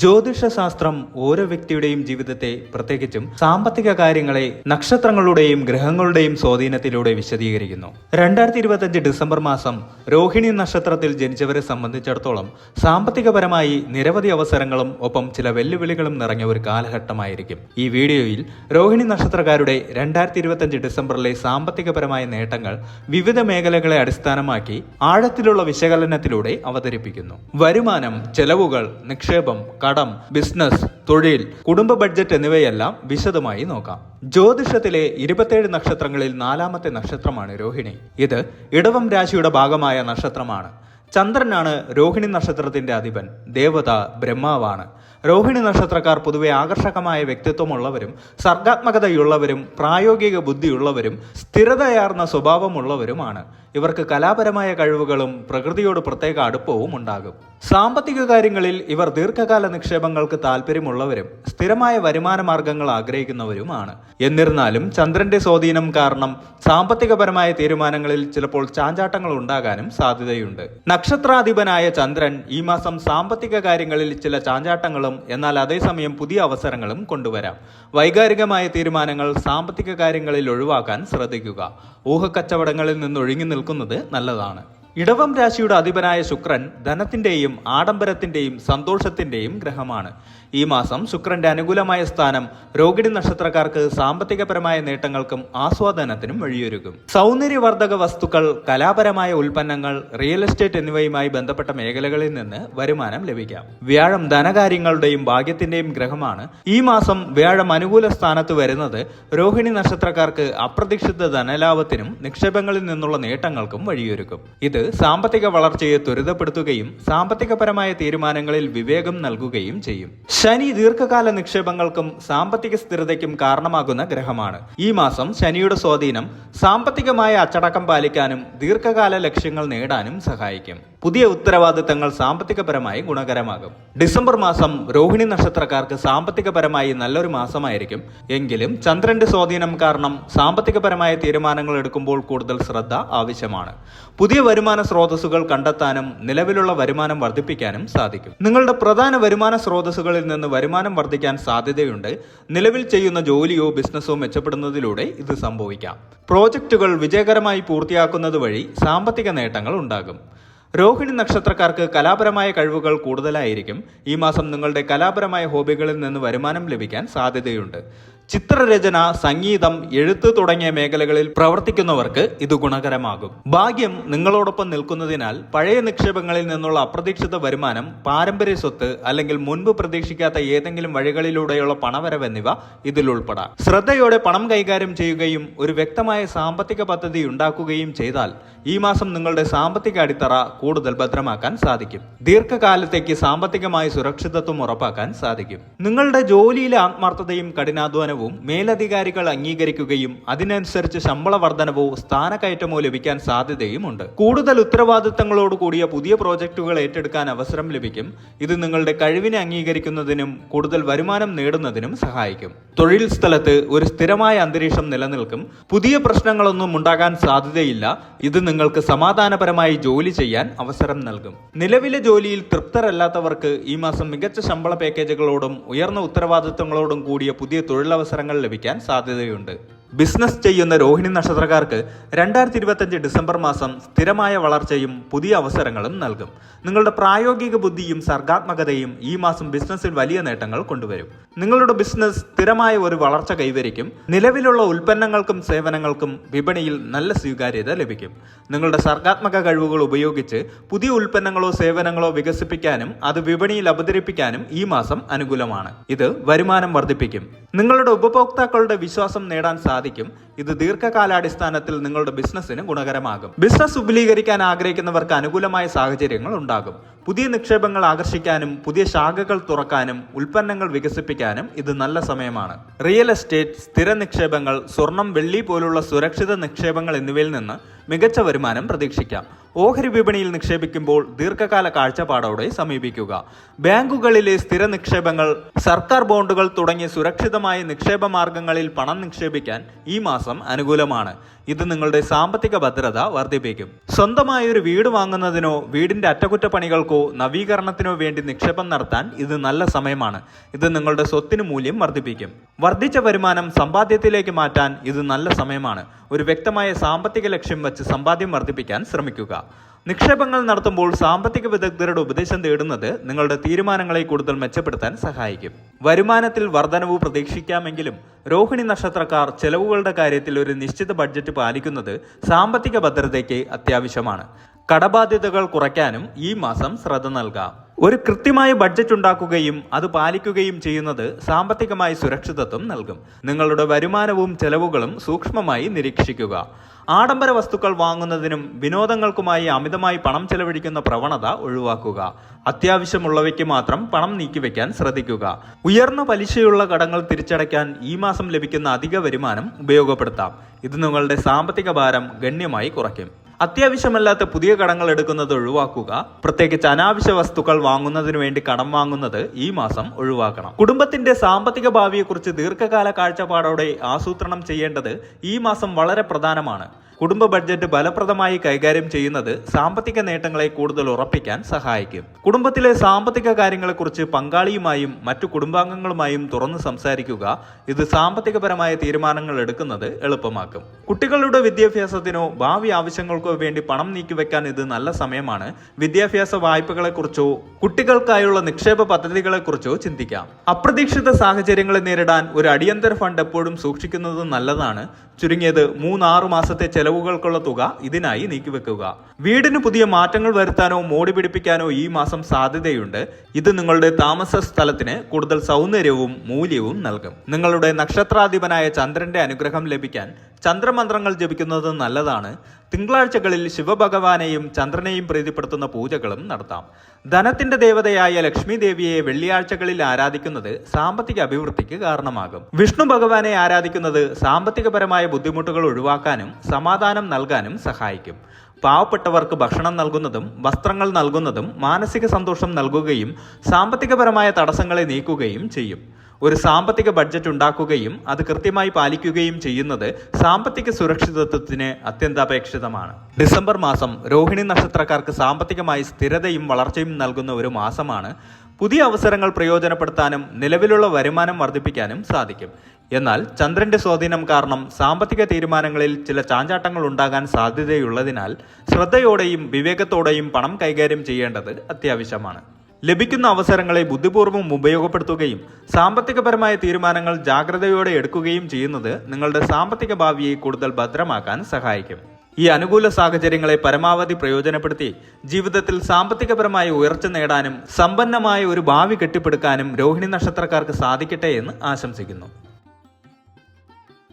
ജ്യോതിഷശാസ്ത്രം ഓരോ വ്യക്തിയുടെയും ജീവിതത്തെ പ്രത്യേകിച്ചും സാമ്പത്തിക കാര്യങ്ങളെ നക്ഷത്രങ്ങളുടെയും ഗ്രഹങ്ങളുടെയും സ്വാധീനത്തിലൂടെ വിശദീകരിക്കുന്നു. രണ്ടായിരത്തി ഇരുപത്തിയഞ്ച് ഡിസംബർ മാസം രോഹിണി നക്ഷത്രത്തിൽ ജനിച്ചവരെ സംബന്ധിച്ചിടത്തോളം സാമ്പത്തികപരമായി നിരവധി അവസരങ്ങളും ഒപ്പം ചില വെല്ലുവിളികളും നിറഞ്ഞ ഒരു കാലഘട്ടമായിരിക്കും. ഈ വീഡിയോയിൽ രോഹിണി നക്ഷത്രക്കാരുടെ രണ്ടായിരത്തി ഡിസംബറിലെ സാമ്പത്തികപരമായ നേട്ടങ്ങൾ വിവിധ മേഖലകളെ അടിസ്ഥാനമാക്കി ആഴത്തിലുള്ള വിശകലനത്തിലൂടെ അവതരിപ്പിക്കുന്നു. വരുമാനം ചെലവുകൾ നിക്ഷേപം കടം ബിസിനസ് തൊഴിൽ കുടുംബ ബഡ്ജറ്റ് എന്നിവയെല്ലാം വിശദമായി നോക്കാം. ജ്യോതിഷത്തിലെ ഇരുപത്തേഴ് നക്ഷത്രങ്ങളിൽ നാലാമത്തെ നക്ഷത്രമാണ് രോഹിണി. ഇത് ഇടവം രാശിയുടെ ഭാഗമായ നക്ഷത്രമാണ്. ചന്ദ്രനാണ് രോഹിണി നക്ഷത്രത്തിന്റെ അധിപൻ ദേവത ബ്രഹ്മാവാണ്. രോഹിണി നക്ഷത്രക്കാർ പൊതുവെ ആകർഷകമായ വ്യക്തിത്വമുള്ളവരും സർഗാത്മകതയുള്ളവരും പ്രായോഗിക ബുദ്ധിയുള്ളവരും സ്ഥിരതയാർന്ന സ്വഭാവമുള്ളവരുമാണ്. ഇവർക്ക് കലാപരമായ കഴിവുകളും പ്രകൃതിയോട് പ്രത്യേക അടുപ്പവും ഉണ്ടാകും. സാമ്പത്തിക കാര്യങ്ങളിൽ ഇവർ ദീർഘകാല നിക്ഷേപങ്ങൾക്ക് താല്പര്യമുള്ളവരും സ്ഥിരമായ വരുമാന മാർഗങ്ങൾ ആഗ്രഹിക്കുന്നവരുമാണ്. എന്നിരുന്നാലും ചന്ദ്രന്റെ സ്വാധീനം കാരണം സാമ്പത്തികപരമായ തീരുമാനങ്ങളിൽ ചിലപ്പോൾ ചാഞ്ചാട്ടങ്ങൾ ഉണ്ടാകാനും സാധ്യതയുണ്ട്. നക്ഷത്രാധിപനായ ചന്ദ്രൻ ഈ മാസം സാമ്പത്തിക കാര്യങ്ങളിൽ ചില ചാഞ്ചാട്ടങ്ങളും എന്നാൽ അതേസമയം പുതിയ അവസരങ്ങളും കൊണ്ടുവരാം. വൈകാരികമായ തീരുമാനങ്ങൾ സാമ്പത്തിക കാര്യങ്ങളിൽ ഒഴിവാക്കാൻ ശ്രദ്ധിക്കുക. ഊഹക്കച്ചവടങ്ങളിൽ നിന്ന് ഒഴിഞ്ഞു നിൽക്കുന്നത് നല്ലതാണ്. ഇടവം രാശിയുടെ അധിപനായ ശുക്രൻ ധനത്തിന്റെയും ആഡംബരത്തിന്റെയും സന്തോഷത്തിന്റെയും ഗ്രഹമാണ്. ഈ മാസം ശുക്രന്റെ അനുകൂലമായ സ്ഥാനം രോഹിണി നക്ഷത്രക്കാർക്ക് സാമ്പത്തികപരമായ നേട്ടങ്ങൾക്കും ആസ്വാദനത്തിനും വഴിയൊരുക്കും. സൗന്ദര്യവർദ്ധക വസ്തുക്കൾ കലാപരമായ ഉൽപ്പന്നങ്ങൾ റിയൽ എസ്റ്റേറ്റ് എന്നിവയുമായി ബന്ധപ്പെട്ട മേഖലകളിൽ നിന്ന് വരുമാനം ലഭിക്കാം. വ്യാഴം ധനകാര്യങ്ങളുടെയും ഭാഗ്യത്തിന്റെയും ഗ്രഹമാണ്. ഈ മാസം വ്യാഴം അനുകൂല സ്ഥാനത്ത് വരുന്നത് രോഹിണി നക്ഷത്രക്കാർക്ക് അപ്രതീക്ഷിത ധനലാഭത്തിനും നിക്ഷേപങ്ങളിൽ നിന്നുള്ള നേട്ടങ്ങൾക്കും വഴിയൊരുക്കും. ഇത് സാമ്പത്തിക വളർച്ചയെ ത്വരിതപ്പെടുത്തുകയും സാമ്പത്തികപരമായ തീരുമാനങ്ങളിൽ വിവേകം നൽകുകയും ചെയ്യും. ശനി ദീർഘകാല നിക്ഷേപങ്ങൾക്കും സാമ്പത്തിക സ്ഥിരതയ്ക്കും കാരണമാകുന്ന ഗ്രഹമാണ്. ഈ മാസം ശനിയുടെ സ്വാധീനം സാമ്പത്തികമായ അച്ചടക്കം പാലിക്കാനും ദീർഘകാല ലക്ഷ്യങ്ങൾ നേടാനും സഹായിക്കും. പുതിയ ഉത്തരവാദിത്തങ്ങൾ സാമ്പത്തികപരമായി ഗുണകരമാകും. ഡിസംബർ മാസം രോഹിണി നക്ഷത്രക്കാർക്ക് സാമ്പത്തികപരമായി നല്ലൊരു മാസമായിരിക്കും. എങ്കിലും ചന്ദ്രന്റെ സ്വാധീനം കാരണം സാമ്പത്തികപരമായ തീരുമാനങ്ങൾ എടുക്കുമ്പോൾ കൂടുതൽ ശ്രദ്ധ ആവശ്യമാണ്. പുതിയ വരുമാന സ്രോതസ്സുകൾ കണ്ടെത്താനും നിലവിലുള്ള വരുമാനം വർദ്ധിപ്പിക്കാനും സാധിക്കും. നിങ്ങളുടെ പ്രധാന വരുമാന സ്രോതസ്സുകളിൽ നിന്ന് വരുമാനം വർദ്ധിക്കാൻ സാധ്യതയുണ്ട്. നിലവിൽ ചെയ്യുന്ന ജോലിയോ ബിസിനസ്സോ മെച്ചപ്പെടുന്നതിലൂടെ ഇത് സംഭവിക്കാം. പ്രോജക്റ്റുകൾ വിജയകരമായി പൂർത്തിയാക്കുന്നത് വഴി സാമ്പത്തിക നേട്ടങ്ങൾ ഉണ്ടാകും. രോഹിണി നക്ഷത്രക്കാർക്ക് കലാപരമായ കഴിവുകൾ കൂടുതലായിരിക്കും. ഈ മാസം നിങ്ങളുടെ കലാപരമായ ഹോബികളിൽ നിന്ന് വരുമാനം ലഭിക്കാൻ സാധ്യതയുണ്ട്. ചിത്രരചന സംഗീതം എഴുത്ത് തുടങ്ങിയ മേഖലകളിൽ പ്രവർത്തിക്കുന്നവർക്ക് ഇത് ഗുണകരമാകും. ഭാഗ്യം നിങ്ങളോടൊപ്പം നിൽക്കുന്നതിനാൽ പഴയ നിക്ഷേപങ്ങളിൽ നിന്നുള്ള അപ്രതീക്ഷിത വരുമാനം പാരമ്പര്യ സ്വത്ത് അല്ലെങ്കിൽ മുൻപ് പ്രതീക്ഷിക്കാത്ത ഏതെങ്കിലും വഴികളിലൂടെയുള്ള പണവരവ് എന്നിവ ഇതിൽ ഉൾപ്പെടാം. ശ്രദ്ധയോടെ പണം കൈകാര്യം ചെയ്യുകയും ഒരു വ്യക്തമായ സാമ്പത്തിക പദ്ധതി ഉണ്ടാക്കുകയും ചെയ്താൽ ഈ മാസം നിങ്ങളുടെ സാമ്പത്തിക അടിത്തറ കൂടുതൽ ഭദ്രമാക്കാൻ സാധിക്കും. ദീർഘകാലത്തേക്ക് സാമ്പത്തികമായ സുരക്ഷിതത്വം ഉറപ്പാക്കാൻ സാധിക്കും. നിങ്ങളുടെ ജോലിയിലെ ആത്മാർത്ഥതയും കഠിനാധ്വാനവും മേലധികാരികൾ അംഗീകരിക്കുകയും അതിനനുസരിച്ച് ശമ്പള വർധനവോ സ്ഥാനക്കയറ്റമോ ലഭിക്കാൻ സാധ്യതയുമുണ്ട്. കൂടുതൽ ഉത്തരവാദിത്തങ്ങളോട് കൂടിയ പുതിയ പ്രോജക്റ്റുകൾ ഏറ്റെടുക്കാൻ അവസരം ലഭിക്കും. ഇത് നിങ്ങളുടെ കഴിവിനെ അംഗീകരിക്കുന്നതിനും കൂടുതൽ വരുമാനം നേടുന്നതിനും സഹായിക്കും. തൊഴിൽ സ്ഥലത്ത് ഒരു സ്ഥിരമായ അന്തരീക്ഷം നിലനിൽക്കും. പുതിയ പ്രശ്നങ്ങളൊന്നും ഉണ്ടാകാൻ സാധ്യതയില്ല. ഇത് നിങ്ങൾക്ക് സമാധാനപരമായി ജോലി ചെയ്യാൻ അവസരം നൽകും. നിലവിലെ ജോലിയിൽ തൃപ്തരല്ലാത്തവർക്ക് ഈ മാസം മികച്ച ശമ്പള പാക്കേജുകളോടും ഉയർന്ന ഉത്തരവാദിത്തങ്ങളോടും കൂടിയ പുതിയ തൊഴിലവസരങ്ങൾ ലഭിക്കാൻ സാധ്യതയുണ്ട്. ബിസിനസ് ചെയ്യുന്ന രോഹിണി നക്ഷത്രക്കാർക്ക് രണ്ടായിരത്തി ഇരുപത്തഞ്ച് ഡിസംബർ മാസം സ്ഥിരമായ വളർച്ചയും പുതിയ അവസരങ്ങളും നൽകും. നിങ്ങളുടെ പ്രായോഗിക ബുദ്ധിയും സർഗാത്മകതയും ഈ മാസം ബിസിനസ്സിൽ വലിയ നേട്ടങ്ങൾ കൊണ്ടുവരും. നിങ്ങളുടെ ബിസിനസ് സ്ഥിരമായ ഒരു വളർച്ച കൈവരിക്കും. നിലവിലുള്ള ഉൽപ്പന്നങ്ങൾക്കും സേവനങ്ങൾക്കും വിപണിയിൽ നല്ല സ്വീകാര്യത ലഭിക്കും. നിങ്ങളുടെ സർഗാത്മക കഴിവുകൾ ഉപയോഗിച്ച് പുതിയ ഉൽപ്പന്നങ്ങളോ സേവനങ്ങളോ വികസിപ്പിക്കാനും അത് വിപണിയിൽ അവതരിപ്പിക്കാനും ഈ മാസം അനുകൂലമാണ്. ഇത് വരുമാനം വർദ്ധിപ്പിക്കും. നിങ്ങളുടെ ഉപഭോക്താക്കളുടെ വിശ്വാസം നേടാൻ സാധിക്കും. ഇത് ദീർഘകാലാടിസ്ഥാനത്തിൽ നിങ്ങളുടെ ബിസിനസ്സിന് ഗുണകരമാകും. ബിസിനസ് വിപുലീകരിക്കാൻ ആഗ്രഹിക്കുന്നവർക്ക് അനുകൂലമായ സാഹചര്യങ്ങൾ ഉണ്ടാകും. പുതിയ നിക്ഷേപങ്ങൾ ആകർഷിക്കാനും പുതിയ ശാഖകൾ തുറക്കാനും ഉൽപ്പന്നങ്ങൾ വികസിപ്പിക്കാനും ഇത് നല്ല സമയമാണ്. റിയൽ എസ്റ്റേറ്റ് സ്ഥിര നിക്ഷേപങ്ങൾ സ്വർണം വെള്ളി പോലുള്ള സുരക്ഷിത നിക്ഷേപങ്ങൾ എന്നിവയിൽ നിന്ന് മികച്ച വരുമാനം പ്രതീക്ഷിക്കാം. ഓഹരി വിപണിയിൽ നിക്ഷേപിക്കുമ്പോൾ ദീർഘകാല കാഴ്ചപ്പാടോടെ സമീപിക്കുക. ബാങ്കുകളിലെ സ്ഥിര നിക്ഷേപങ്ങൾ സർക്കാർ ബോണ്ടുകൾ തുടങ്ങിയ സുരക്ഷിതമായ നിക്ഷേപ മാർഗങ്ങളിൽ പണം നിക്ഷേപിക്കാൻ ഈ മാസം അനുകൂലമാണ്. ഇത് നിങ്ങളുടെ സാമ്പത്തിക ഭദ്രത വർദ്ധിപ്പിക്കും. സ്വന്തമായ ഒരു വീട് വാങ്ങുന്നതിനോ വീടിന്റെ അറ്റകുറ്റപ്പണികൾക്കോ നവീകരണത്തിനോ വേണ്ടി നിക്ഷേപം നടത്താൻ ഇത് നല്ല സമയമാണ്. ഇത് നിങ്ങളുടെ സ്വത്തിന് മൂല്യം വർദ്ധിപ്പിക്കും. വർദ്ധിച്ച വരുമാനം സമ്പാദ്യത്തിലേക്ക് മാറ്റാൻ ഇത് നല്ല സമയമാണ്. ഒരു വ്യക്തമായ സാമ്പത്തിക ലക്ഷ്യം വെച്ച് സമ്പാദ്യം വർദ്ധിപ്പിക്കാൻ ശ്രമിക്കുക. നിക്ഷേപങ്ങൾ നടത്തുമ്പോൾ സാമ്പത്തിക വിദഗ്ധരുടെ ഉപദേശം തേടുന്നത് നിങ്ങളുടെ തീരുമാനങ്ങളെ കൂടുതൽ മെച്ചപ്പെടുത്താൻ സഹായിക്കും. വരുമാനത്തിൽ വർധനവ് പ്രതീക്ഷിക്കാമെങ്കിലും രോഹിണി നക്ഷത്രക്കാർ ചെലവുകളുടെ കാര്യത്തിൽ ഒരു നിശ്ചിത ബഡ്ജറ്റ് പാലിക്കുന്നത് സാമ്പത്തിക ഭദ്രതയ്ക്ക് അത്യാവശ്യമാണ്. കടബാധ്യതകൾ കുറയ്ക്കാനും ഈ മാസം ശ്രദ്ധ നൽകാം. ഒരു കൃത്യമായ ബഡ്ജറ്റ് ഉണ്ടാക്കുകയും അത് പാലിക്കുകയും ചെയ്യുന്നത് സാമ്പത്തികമായി സുരക്ഷിതത്വം നൽകും. നിങ്ങളുടെ വരുമാനവും ചെലവുകളും സൂക്ഷ്മമായി നിരീക്ഷിക്കുക. ആഡംബര വസ്തുക്കൾ വാങ്ങുന്നതിനും വിനോദങ്ങൾക്കുമായി അമിതമായി പണം ചെലവഴിക്കുന്ന പ്രവണത ഒഴിവാക്കുക. അത്യാവശ്യമുള്ളവയ്ക്ക് മാത്രം പണം നീക്കിവെക്കാൻ ശ്രദ്ധിക്കുക. ഉയർന്ന പലിശയുള്ള കടങ്ങൾ തിരിച്ചടയ്ക്കാൻ ഈ മാസം ലഭിക്കുന്ന അധിക വരുമാനം ഉപയോഗപ്പെടുത്താം. ഇത് നിങ്ങളുടെ സാമ്പത്തിക ഭാരം ഗണ്യമായി കുറയ്ക്കും. അത്യാവശ്യമല്ലാത്ത പുതിയ കടങ്ങൾ എടുക്കുന്നത് ഒഴിവാക്കുക പ്രത്യേകിച്ച് അനാവശ്യ വസ്തുക്കൾ വാങ്ങുന്നതിന് വേണ്ടി കടം വാങ്ങുന്നത് ഈ മാസം ഒഴിവാക്കണം. കുടുംബത്തിന്റെ സാമ്പത്തിക ഭാവിയെക്കുറിച്ച് ദീർഘകാല കാഴ്ചപ്പാടോടെ ആസൂത്രണം ചെയ്യേണ്ടത് ഈ മാസം വളരെ പ്രധാനമാണ്. കുടുംബ ബഡ്ജറ്റ് ഫലപ്രദമായി കൈകാര്യം ചെയ്യുന്നത് സാമ്പത്തിക നേട്ടങ്ങളെ കൂടുതൽ ഉറപ്പിക്കാൻ സഹായിക്കും. കുടുംബത്തിലെ സാമ്പത്തിക കാര്യങ്ങളെക്കുറിച്ച് പങ്കാളിയുമായും മറ്റു കുടുംബാംഗങ്ങളുമായും തുറന്ന് സംസാരിക്കുക ഇത് സാമ്പത്തികപരമായ തീരുമാനങ്ങൾ എടുക്കുന്നത് എളുപ്പമാക്കും. കുട്ടികളുടെ വിദ്യാഭ്യാസത്തിനോ ഭാവി ആവശ്യങ്ങൾക്കോ വേണ്ടി പണം നീക്കിവെക്കാൻ ഇത് നല്ല സമയമാണ്. വിദ്യാഭ്യാസ വായ്പകളെക്കുറിച്ചോ കുട്ടികൾക്കായുള്ള നിക്ഷേപ പദ്ധതികളെക്കുറിച്ചോ ചിന്തിക്കാം. അപ്രതീക്ഷിത സാഹചര്യങ്ങളെ നേരിടാൻ ഒരു അടിയന്തര ഫണ്ട് എപ്പോഴും സൂക്ഷിക്കുന്നത് നല്ലതാണ്. ചുരുങ്ങിയത് മൂന്നാറു മാസത്തെ ചെലവുകൾക്കുള്ള തുക ഇതിനായി നീക്കിവെക്കുക. വീടിന് പുതിയ മാറ്റങ്ങൾ വരുത്താനോ മോടി പിടിപ്പിക്കാനോ ഈ മാസം സാധ്യതയുണ്ട്. ഇത് നിങ്ങളുടെ താമസ സ്ഥലത്തിന് കൂടുതൽ സൗന്ദര്യവും മൂല്യവും നൽകും. നിങ്ങളുടെ നക്ഷത്രാധിപനായ ചന്ദ്രന്റെ അനുഗ്രഹം ലഭിക്കാൻ ചന്ദ്രമന്ത്രങ്ങൾ ജപിക്കുന്നത് നല്ലതാണ്. തിങ്കളാഴ്ചകളിൽ ശിവഭഗവാനെയും ചന്ദ്രനെയും പ്രീതിപ്പെടുത്തുന്ന പൂജകളും നടത്താം. ധനത്തിന്റെ ദേവതയായ ലക്ഷ്മി ദേവിയെ വെള്ളിയാഴ്ചകളിൽ ആരാധിക്കുന്നത് സാമ്പത്തിക അഭിവൃദ്ധിക്ക് കാരണമാകും. വിഷ്ണു ഭഗവാനെ ആരാധിക്കുന്നത് സാമ്പത്തികപരമായ ബുദ്ധിമുട്ടുകൾ ഒഴിവാക്കാനും സമാധാനം നൽകാനും സഹായിക്കും. പാവപ്പെട്ടവർക്ക് ഭക്ഷണം നൽകുന്നതും വസ്ത്രങ്ങൾ നൽകുന്നതും മാനസിക സന്തോഷം നൽകുകയും സാമ്പത്തികപരമായ തടസ്സങ്ങളെ നീക്കുകയും ചെയ്യും. ഒരു സാമ്പത്തിക ബഡ്ജറ്റ് ഉണ്ടാക്കുകയും അത് കൃത്യമായി പാലിക്കുകയും ചെയ്യുന്നത് സാമ്പത്തിക സുരക്ഷിതത്വത്തിന് അത്യന്താപേക്ഷിതമാണ്. ഡിസംബർ മാസം രോഹിണി നക്ഷത്രക്കാർക്ക് സാമ്പത്തികമായി സ്ഥിരതയും വളർച്ചയും നൽകുന്ന ഒരു മാസമാണ്. പുതിയ അവസരങ്ങൾ പ്രയോജനപ്പെടുത്താനും നിലവിലുള്ള വരുമാനം വർദ്ധിപ്പിക്കാനും സാധിക്കും. എന്നാൽ ചന്ദ്രന്റെ സ്വാധീനം കാരണം സാമ്പത്തിക തീരുമാനങ്ങളിൽ ചില ചാഞ്ചാട്ടങ്ങൾ ഉണ്ടാകാൻ സാധ്യതയുള്ളതിനാൽ ശ്രദ്ധയോടെയും വിവേകത്തോടെയും പണം കൈകാര്യം ചെയ്യേണ്ടത് അത്യാവശ്യമാണ്. ലഭിക്കുന്ന അവസരങ്ങളെ ബുദ്ധിപൂർവം ഉപയോഗപ്പെടുത്തുകയും സാമ്പത്തികപരമായ തീരുമാനങ്ങൾ ജാഗ്രതയോടെ എടുക്കുകയും ചെയ്യുന്നത് നിങ്ങളുടെ സാമ്പത്തിക ഭാവിയെ കൂടുതൽ ഭദ്രമാക്കാൻ സഹായിക്കും. ഈ അനുകൂല സാഹചര്യങ്ങളെ പരമാവധി പ്രയോജനപ്പെടുത്തി ജീവിതത്തിൽ സാമ്പത്തികപരമായ ഉയർച്ച നേടാനും സമ്പന്നമായ ഒരു ഭാവി കെട്ടിപ്പടുക്കാനും രോഹിണി നക്ഷത്രക്കാർക്ക് സാധിക്കട്ടെ എന്ന് ആശംസിക്കുന്നു.